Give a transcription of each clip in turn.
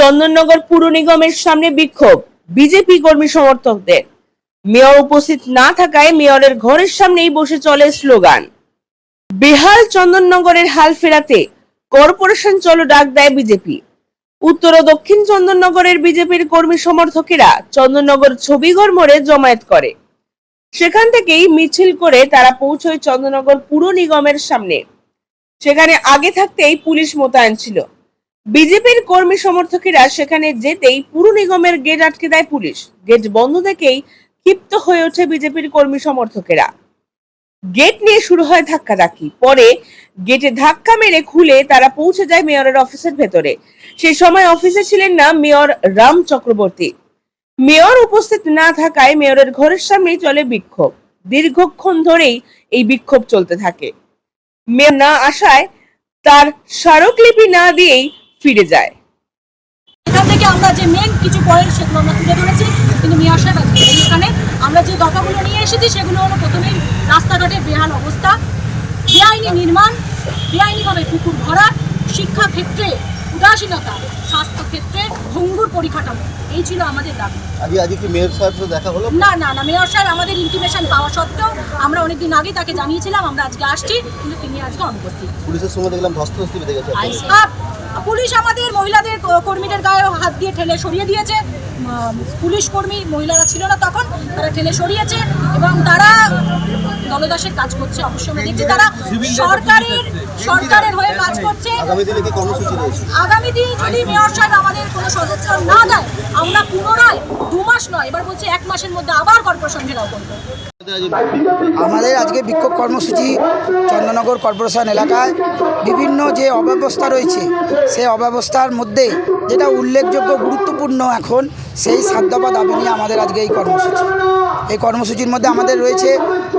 চন্দননগর পুর নিগমের সামনে বিক্ষোভ। বিজেপি কর্মী সমর্থকদের। মেয়র উপস্থিত না থাকায় মেয়রের ঘরের সামনেই বসে চলে স্লোগান। বেহাল চন্দননগরের হাল ফেরাতে কর্পোরেশন চলো ডাক দেয় বিজেপি। উত্তর ও দক্ষিণ চন্দননগরের বিজেপির কর্মী সমর্থকেরা চন্দননগর ছবিঘর মোড়ে জমায়েত করে। সেখান থেকেই মিছিল করে তারা পৌঁছয় চন্দননগর পুর নিগমের সামনে। সেখানে আগে থাকতেই পুলিশ মোতায়েন ছিল। বিজেপির কর্মী সমর্থকেরা সেখানে যেতেই পুর নিগমের গেট আটকে দেয় পুলিশ। গেট বন্ধ থেকেই ক্ষিপ্ত হয়ে ওঠে বিজেপির কর্মী সমর্থকেরা। গেট নিয়ে শুরু হয় ধাক্কাধাক্কি। পরে গেটে ধাক্কা মেরে খুলে তারা পৌঁছে যায় মেয়রের অফিসের ভেতরে। সেই সময় অফিসে ছিলেন না মেয়র রাম চক্রবর্তী। মেয়র উপস্থিত না থাকায় মেয়রের ঘরের সামনেই চলে বিক্ষোভ। দীর্ঘক্ষণ ধরেই এই বিক্ষোভ চলতে থাকে। মেয়র না আসায় তার স্মারকলিপি না দিয়েই ফিরে যায়। এখান থেকে আমরা যে মেন কিছু পয়েন্ট সেগুলো আমরা তুলে ধরেছি কিন্তু এখানে। আমরা যে দফাগুলো নিয়ে এসেছি সেগুলো হলো প্রথমেই রাস্তাঘাটের বেহাল অবস্থা বেআইনি নির্মাণ বেআইনিভাবে পুকুর ভরা শিক্ষা ক্ষেত্রে উদাসীনতা স্বাস্থ্য ক্ষেত্রে ভঙ্গুর পরিকাঠামো এই ছিল আমাদের দাবি। কি মেয়র সাহেব সাথে দেখা হলো? না না না মেয়র সাহেব আমাদের ইনফরমেশন পাওয়া সত্ত্বেও আমরা অনেকদিন আগে তাকে জানিয়েছিলাম আমরা আজকে আসছি কিন্তু তিনি আজকে অনুপস্থিত। পুলিশের সময় দেখলাম ধস্তাধস্তি বেঁধে গেছে। পুলিশ আমাদের মহিলাদের কর্মীদের গায়ে হাত দিয়ে ঠেলে সরিয়ে দিয়েছে। পুলিশ কর্মী মহিলারা ছিল না তখন তারা ঠেলে সরিয়েছে এবং তারা দলদাসের কাজ করছে অবশ্যই আমরা দেখছি। তারা সরকারের সরকারের হয়ে কাজ করছে। আগামী দিন যদি মেয়র সাহেব আমাদের কোনো সদস্য না দেয় আমরা পুনরায় দু মাস নয় এবার বলছি এক মাসের মধ্যে আবার কর্পোরেশন ঘেরাও করব। আমাদের আজকে বিক্ষোভ কর্মসূচি চন্দ্রনগর কর্পোরেশন এলাকায়। বিভিন্ন যে অব্যবস্থা রয়েছে, সেই অব্যবস্থার মধ্যে যেটা উল্লেখযোগ্য গুরুত্বপূর্ণ এখন, সেই সাধ্যপা দাবি নিয়ে আমাদের আজকে এই কর্মসূচি। এই কর্মসূচির মধ্যে আমাদের রয়েছে,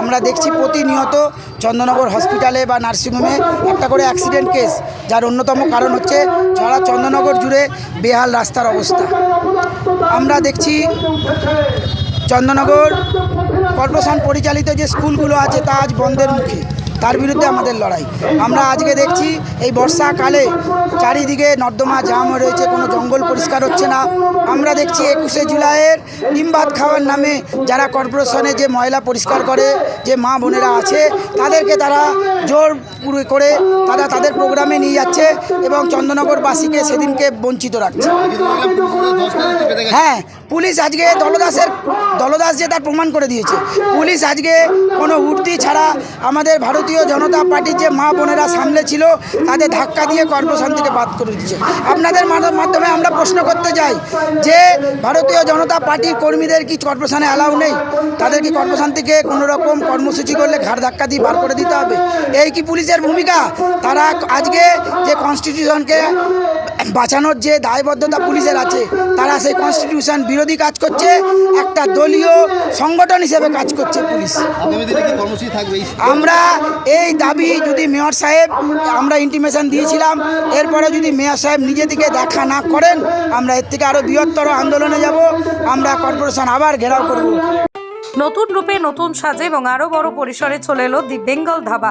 আমরা দেখছি প্রতিনিয়ত চন্দ্রনগর হসপিটালে বা নার্সিংহোমে একটা করে অ্যাক্সিডেন্ট কেস, যার অন্যতম কারণ হচ্ছে যারা চন্দ্রনগর জুড়ে বেহাল রাস্তার অবস্থা। আমরা দেখছি চন্দ্রনগর কর্পোরেশন পরিচালিত যে স্কুলগুলো আছে তা আজ বন্ধের মুখে। তার বিরুদ্ধে আমাদের লড়াই। আমরা আজকে দেখছি এই বর্ষাকালে চারিদিকে নর্দমা জাম রয়েছে কোনো জঙ্গল পরিষ্কার হচ্ছে না। আমরা দেখছি একুশে জুলাইয়ের ডিম ভাত খাওয়ার নামে যারা কর্পোরেশনে যে ময়লা পরিষ্কার করে যে মা বোনেরা আছে তাদেরকে তারা জোর করে তারা তাদের প্রোগ্রামে নিয়ে যাচ্ছে এবং চন্দ্রনগরবাসীকে সেদিনকে বঞ্চিত রাখছে। হ্যাঁ পুলিশ আজকে দলদাসের দলদাস যে তার প্রমাণ করে দিয়েছে। পুলিশ আজকে কোনো উর্দি ছাড়া আমাদের ভারতীয় জনতা পার্টির যে মা বোনেরা সামলে ছিল, তাদের ধাক্কা দিয়ে কর্পোরেশন থেকে বাদ করে দিচ্ছে আপনাদের মাধ্যমে আমরা প্রশ্ন করতে চাই যে, ভারতীয় জনতা পার্টির কর্মীদের কি কর্পোরেশনে অ্যালাউ নেই? তাদের কি কর্পোরেশন থেকে কোনো রকম কর্মসূচি করলে ঘাড় ধাক্কা দিয়ে বার করে দিতে হবে? এই কি পুলিশের ভূমিকা? তারা আজকে যে কনস্টিটিউশনকে বাঁচানোর যে দায়বদ্ধতা পুলিশের আছে তারা সেই কনস্টিটিউশন বিরোধী কাজ করছে একটা দলীয় সংগঠন হিসেবে কাজ করছে পুলিশ। আমরা এই দাবি যদি মেয়র সাহেব আমরা ইন্টিমেশন দিয়েছিলাম এরপরে যদি মেয়র সাহেব নিজে থেকে দেখা না করেন আমরা এর থেকে আরও বৃহত্তর আন্দোলনে যাব আমরা কর্পোরেশন আবার ঘেরাও করব। নতুন রূপে নতুন সাজে এবং আরও বড় পরিসরে চলে এলো দি বেঙ্গল ধাবা।